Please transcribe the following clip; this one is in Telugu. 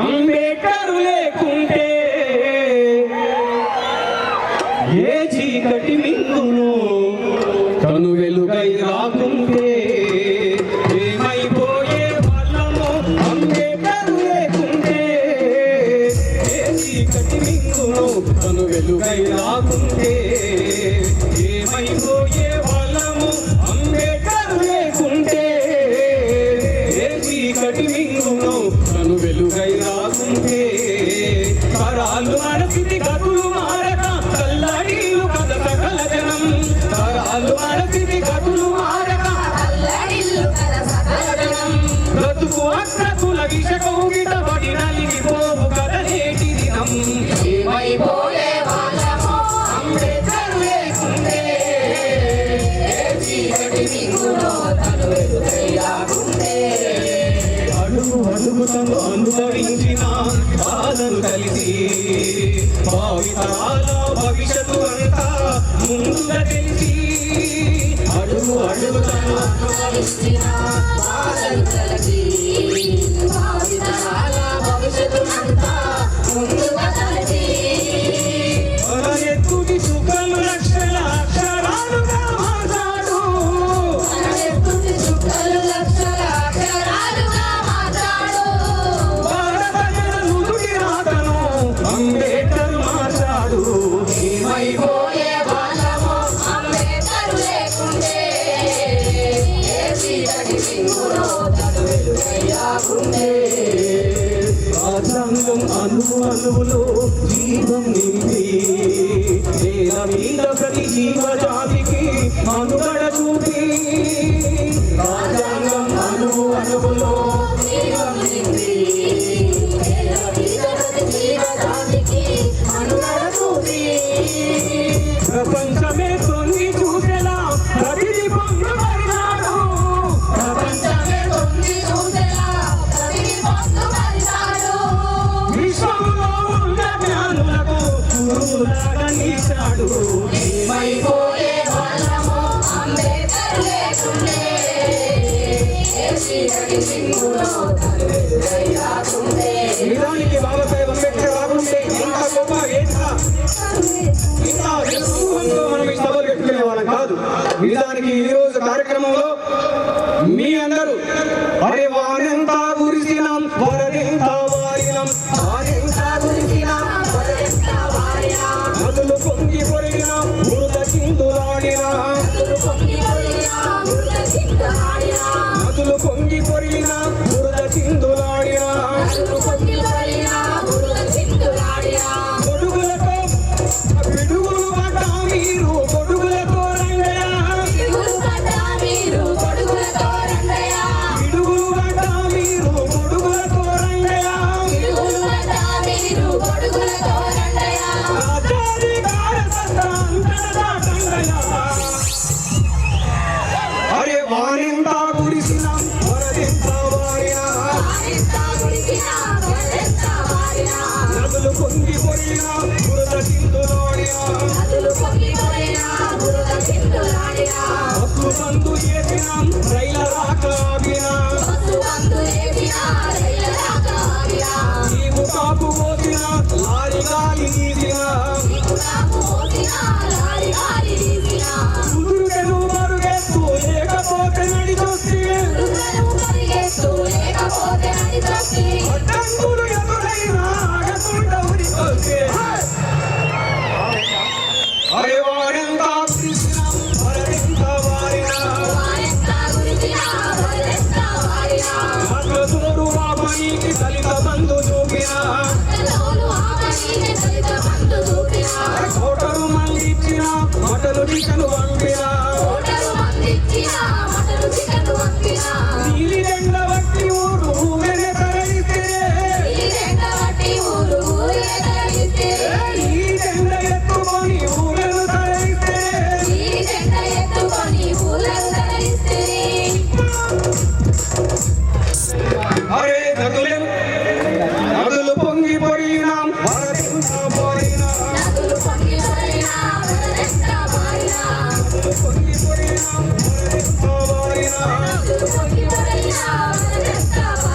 అంబేకరు లేకుంటే ఏ చీకటి మింగును? తను వెలుగై రాకుంటే ఏమైపోయే వాళ్ళము? అంబేకరు లేకుంటే ఏ చీకటి మింగును? తను వెలుగై రాకుంటే ఏమైపోయే వాళ్ళము? అంబేకరు లేకుంటే చీకటి మింగును? తను వెలుగై నడిపివి గతులు మారక. బ్రతుకు అక్రతుల విష అడుగు అడుగుతను అనుభవించిన బాధను కలిసి Palestina, Palestina, Palestina, Palestina, Palestina, Palestina, Palestina, రాజ్యాంగం అను అనువులో జీవం నింది నేల మీద ప్రతి జీవజాతికి మనుగ మనిషాడు నిజానికి బాబాసాహెబ్ అంబేద్కర్ రాకుంటే ఇంత గొప్ప ఇంత మనం ఈ సభలు పెట్టుకునే వాళ్ళం కాదు. నిజానికి ఈ రోజు కార్యక్రమంలో మీ అందరూ అరే వానెంత కురిసిన Christian